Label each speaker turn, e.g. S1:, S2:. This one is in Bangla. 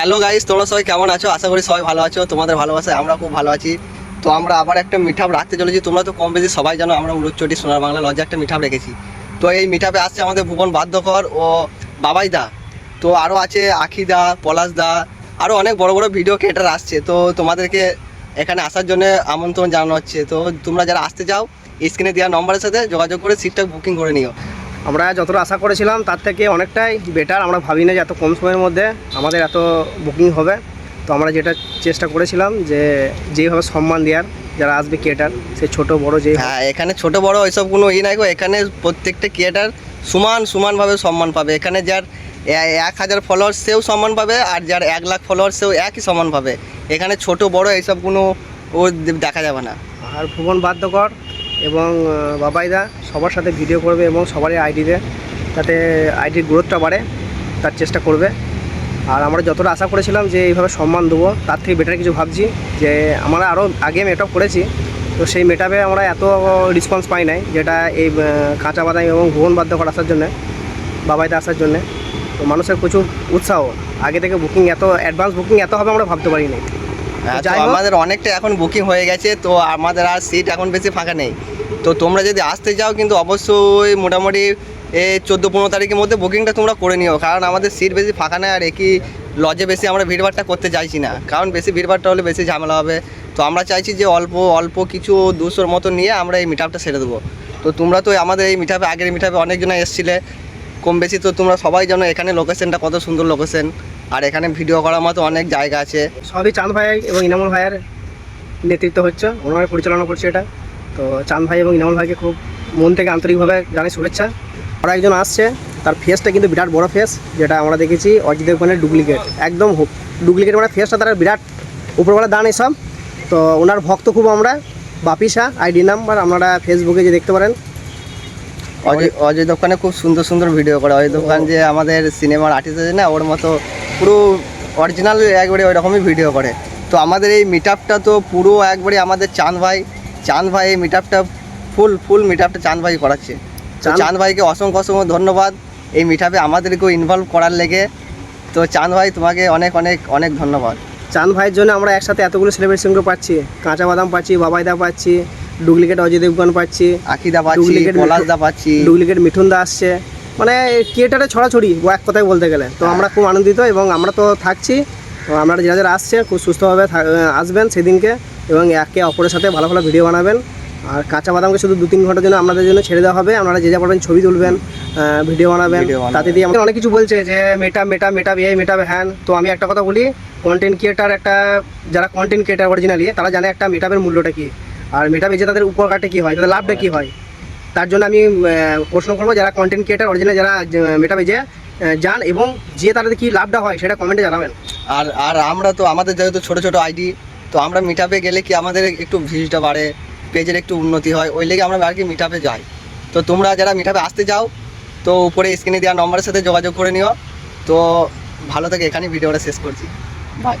S1: হ্যালো গাইস তোমরা সবাই কেমন আছো? আশা করি সবাই ভালো আছো। তোমাদের ভালোবাসায় আমরা খুব ভালো আছি। তো আমরা আবার একটা মিঠাপ রাখতে চলেছি। তোমরা তো কম বেশি সবাই জানো, আমরা উড়োচটি সোনার বাংলা লজ্জা একটা মিঠাপ রেখেছি। তো এই মিঠাপে আসছে আমাদের ভুবন বাদ্যকর ও বাবাই দা। তো আরও আছে আখি দা, পলাশ দা আরও অনেক বড় বড় ভিডিও ক্রিয়েটার আসছে। তো তোমাদেরকে এখানে আসার জন্য আমন্ত্রণ জানানো হচ্ছে। তো তোমরা যারা আসতে চাও স্ক্রিনে দেওয়া নম্বরের সাথে যোগাযোগ করে সিটটা বুকিং করে নিও।
S2: আমরা যতটা আশা করেছিলাম তার থেকে অনেকটাই বেটার আমরা ভাবি না যে এত কম সময়ের মধ্যে আমাদের এত বুকিং হবে। তো আমরা যেটা চেষ্টা করেছিলাম যে যেভাবে সম্মান দেওয়ার যারা আসবে ক্রিয়েটার সে ছোট বড় যেই হোক,
S1: হ্যাঁ এখানে ছোট বড় ওইসব কোনো ই নাই গো। এখানে প্রত্যেকটা ক্রিয়েটার সমান সমানভাবে সম্মান পাবে। এখানে যার এক হাজার ফলোয়ার্স সেও সম্মান পাবে আর যার এক লাখ ফলোয়ার্স সেও একই সম্মান পাবে। এখানে ছোট বড় এইসব কোনো ও দেখা যাবে না।
S2: আর ভুবন বাদ্যকর এবং বাবাইদা সবার সাথে ভিডিও করবে এবং সবারই আইডিতে যাতে আইডির গ্রোথটা বাড়ে, তার চেষ্টা করবে। আর আমরা যতটা আশা করেছিলাম যে এইভাবে সম্মান দেবো, তার থেকে বেটার কিছু ভাবছি যে আমরা আরও আগে মেকআপ করেছি, তো সেই মেকআপে আমরা এত রেসপন্স পাই নাই, যেটা এই কাঁচা বাদাম এবং ভুবন বাদ্যকর আসার জন্যে, বাবাইদা আসার জন্যে। তো মানুষের প্রচুর উৎসাহ। আগে থেকে বুকিং এত অ্যাডভান্স বুকিং এত হবে আমরা ভাবতে যাই হোক।
S1: আমাদের অনেকটা এখন বুকিং হয়ে গেছে তো আমাদের আর সিট এখন বেশি ফাঁকা নেই। তো তোমরা যদি আসতে চাও কিন্তু অবশ্যই মোটামুটি এই চোদ্দ পনেরো তারিখের মধ্যে বুকিংটা তোমরা করে নিও কারণ আমাদের সিট বেশি ফাঁকা নেই আর একই লজে বেশি আমরা ভিড়ভাড়টা করতে চাইছি না কারণ বেশি ভিড়ভাড়টা হলে বেশি ঝামেলা হবে। তো আমরা চাইছি যে অল্প অল্প কিছু দুশোর মতো নিয়ে আমরা এই মিটাপটা সেরে দেবো। তো তোমরা তো আমাদের এই মিটাপে আগের মিটাপে অনেকজনে এসেছিলে কম বেশি তো তোমরা সবাই জানো এখানে লোকেশনটা কত সুন্দর লোকেশন আর এখানে ভিডিও করার মতো অনেক জায়গা আছে।
S2: সবই চাঁদ ভাই এবং ইনামুল ভাইয়ের নেতৃত্ব হচ্ছে। ওনারা পরিচালনা করছে এটা। তো চাঁদ ভাই এবং ইনামুল ভাইকে খুব মন থেকে আন্তরিকভাবে জানাই শুভেচ্ছা। আর একজন আসছে। তার ফেসটা কিন্তু বিরাট বড় ফেস যেটা আমরা দেখেছি অজিত দেবগানের ডুপ্লিকেট একদম ডুপ্লিকেট মানে ফেসটা তার বিরাট উপরবেলা দান এসব। তো ওনার ভক্ত খুব আমরা। বাপিসা আইডি নাম্বার আপনারা ফেসবুকে যে দেখতে পারেন।
S1: অজয় অজয় দোকানে খুব সুন্দর সুন্দর ভিডিও করে। অজয় দোকান যে আমাদের সিনেমার আর্টিস্ট আছে না ওর মতো পুরো অরিজিনাল একবারে ওই রকমই ভিডিও করে। তো আমাদের এই মিট তো পুরো একবারে আমাদের চাঁদ ভাই চাঁদ ভাই এই মিট ফুল ফুল মিট আপটা চাঁদ ভাই করাচ্ছে।
S2: চাঁদ-
S1: ভাইকে অসংখ্য অসংখ্য ধন্যবাদ এই মিট আপে আমাদেরকেও ইনভলভ করার লেগে। তো চাঁদ ভাই তোমাকে অনেক অনেক অনেক ধন্যবাদ।
S2: চাঁদ ভাইয়ের জন্য আমরা একসাথে এতগুলো সেলিব্রেশনগুলো পাচ্ছি। কাঁচা বাদাম পাচ্ছি বাবাইদা পাচ্ছি ডুপ্লিকেট অজয় দেবগণ পাচ্ছি
S1: আখিদা পাচ্ছি পলাশদা পাচ্ছি।
S2: ডুপ্লিকেট মিঠুন দা আসছে। মানে থিয়েটারে ছড়াছড়ি ও এক কথায় বলতে গেলে। তো আমরা খুব আনন্দিত এবং আমরা তো থাকছি। তো আপনারা যারা যারা আসছে খুব সুস্থভাবে আসবেন সেদিনকে এবং একে অপরের সাথে ভালো ভালো ভিডিও বানাবেন। আর কাঁচা বাদামকে শুধু দু তিন ঘণ্টার জন্য আপনাদের জন্য ছেড়ে দেওয়া হবে। আপনারা যে যা পারবেন ছবি তুলবেন ভিডিও বানাবেন। তাতে দিয়ে আমাদের অনেক কিছু বলছে যে মেটা মেটা মেটা এই মেটাবে হ্যান। তো আমি একটা কথা বলি কন্টেন্ট ক্রিয়েটার একটা যারা কন্টেন্ট ক্রিয়েটার অরিজিনালি তারা জানে একটা মেটাপের মূল্যটা কি। আর মেটাপে যে তাদের উপকারটা কী হয় তাদের লাভটা কী হয়। তার জন্য আমি প্রশ্ন করব যারা কন্টেন্ট ক্রিয়েটার অরিজিনাল যারা মেটাবে যে যান এবং যে তাদের কি লাভটা হয় সেটা কমেন্টে জানাবেন।
S1: আর আর আমরা তো আমাদের যেহেতু ছোটো ছোটো আইডি তো আমরা মিটাপে গেলে কি আমাদের একটু ভিউজটা বাড়ে পেজের একটু উন্নতি হয় ওই লেগে আমরা আর কি মিটাপে যাই। তো তোমরা যারা মিটাপে আসতে চাও তো উপরে স্ক্রিনে দেওয়া নম্বরের সাথে যোগাযোগ করে নিও। তো ভালো থেকে এখানেই ভিডিওটা শেষ করছি। বাই